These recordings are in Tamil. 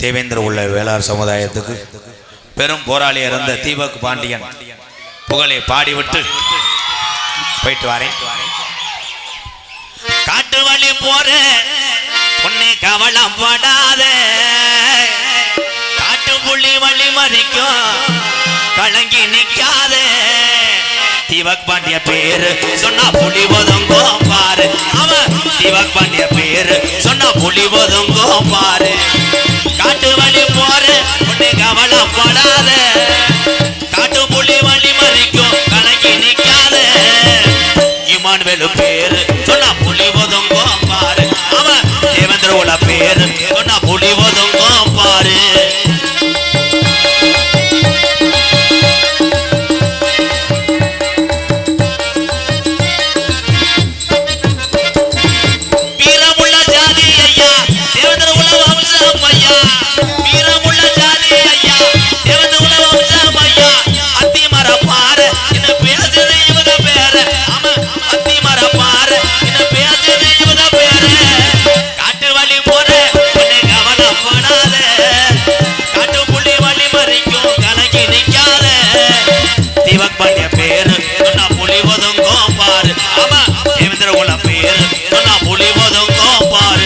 தேவேந்திர உள்ள வேளார் சமுதாயத்துக்கு பெரும் போராளி இருந்த தீபக் பாண்டியன். புகழை பாடிவிட்டு போயிட்டு வரேன். காட்டு வழி போற பொண்ணு கவலம் படாத. காட்டு புள்ளி வழி மறிக்கும் கலங்கி நிக்காத தீபக் பாண்டிய பேரு சொன்னா புலி ஒதுங்கோ பாரு. அவன் தீபக் பாண்டிய பேரு சொன்னா புலி ஒதுங்கோ பாரு. காட்டு வழி போற உன்னை கவலைப்படாத காட்டு புள்ளி வழி மறிக்கும் கணக்கி நிக்காத. இமான் வெளுக்க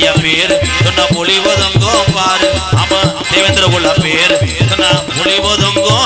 பாண்டிய பேர் சொன்ன மொழி ஒதுங்கோ பாரு. அவன் தேவேந்திர குல பேர். சொன்ன மொழி ஒதுங்கோ